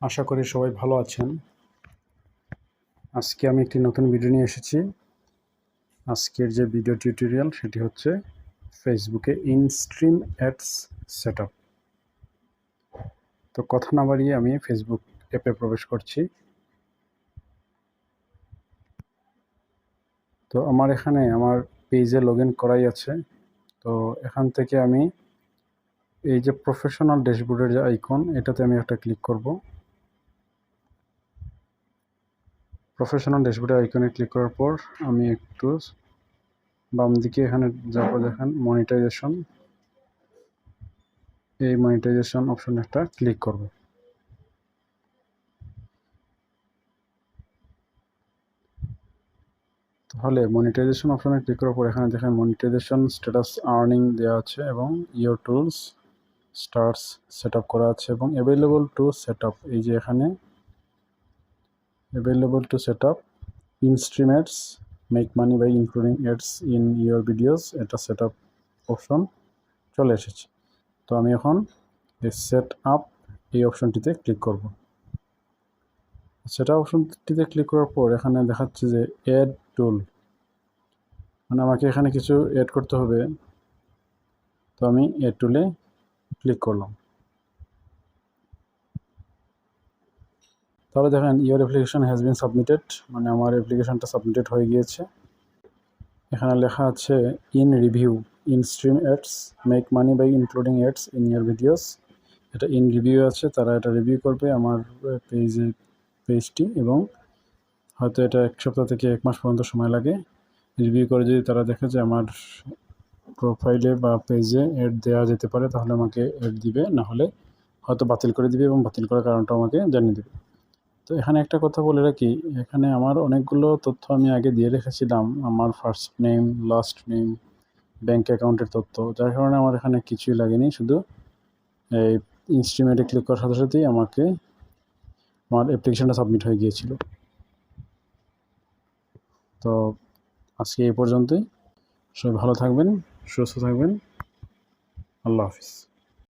আশা করি সবাই ভালো আছেন। আজকে আমি একটি নতুন ভিডিও নিয়ে এসেছি। আজকের যে ভিডিও টিউটোরিয়াল সেটি হচ্ছে ফেসবুকে ইনস্ট্রিম অ্যাডস সেট তো কথা না বাড়িয়ে আমি ফেসবুক অ্যাপে প্রবেশ করছি। তো আমার এখানে আমার পেজে লগ ইন করাই আছে। তো এখান থেকে আমি এই যে প্রফেশনাল ড্যাশবোর্ডের যে আইকন এটাতে আমি একটা ক্লিক করব। প্রফেশনাল ড্যাশবোর্ডে আইকনে ক্লিক করার পর আমি একটু বাম দিকে এখানে যাব দেখেন মনিটাইজেশন এই মনিটাইজেশন অপশন একটা ক্লিক করব। তাহলে মনিটাইজেশন অপশনে ক্লিক করার পর এখানে দেখেন মনিটাইজেশন স্ট্যাটাস আর্নিং দেওয়া আছে এবং ইয়োর টুলস স্টার্স সেট করা আছে এবং অ্যাভেলেবল টু সেট এই যে এখানে available to set up. In stream ads, make money by including ads in your videos, এটা সেট আপ অপশন চলে এসেছে। তো আমি এখন এই সেট আপ এই অপশনটিতে ক্লিক করব। সেটা অপশনটিতে ক্লিক করার পর এখানে দেখাচ্ছে যে অ্যাড টুল মানে আমাকে এখানে কিছু অ্যাড করতে হবে। তো আমি অ্যাড টুলে ক্লিক করলাম। তাহলে দেখেন your application has been submitted মানে আমার অ্যাপ্লিকেশনটা সাবমিটেড হয়ে গিয়েছে। এখানে লেখা আছে in review in stream ads make money by including ads in your videos এটা ইন রিভিউ আছে, তারা এটা রিভিউ করবে আমার পেজে পেজটি এবং হয়তো এটা এক সপ্তাহ থেকে এক মাস পর্যন্ত সময় লাগে। রিভিউ করে যদি তারা দেখে যে আমার প্রোফাইলে বা পেজে অ্যাড দেওয়া যেতে পারে, তাহলে আমাকে অ্যাড দিবে, না হলে হয়তো বাতিল করে দিবে এবং বাতিল করার কারণটা আমাকে জানিয়ে দেবে। তো এখানে একটা কথা বলে রাখি, এখানে আমার অনেকগুলো তথ্য আমি আগে দিয়ে রেখেছিলাম, আমার first name last name bank অ্যাকাউন্টের তথ্য, যার কারণে আমার এখানে কিছুই লাগেনি, শুধু এই ইনস্ট্রিমেটে ক্লিক করার সাথে সাথেই আমাকে আমার অ্যাপ্লিকেশানটা সাবমিট হয়ে গিয়েছিল। তো আজকে এই পর্যন্তই। সবাই ভালো থাকবেন, সুস্থ থাকবেন। আল্লাহ হাফিজ।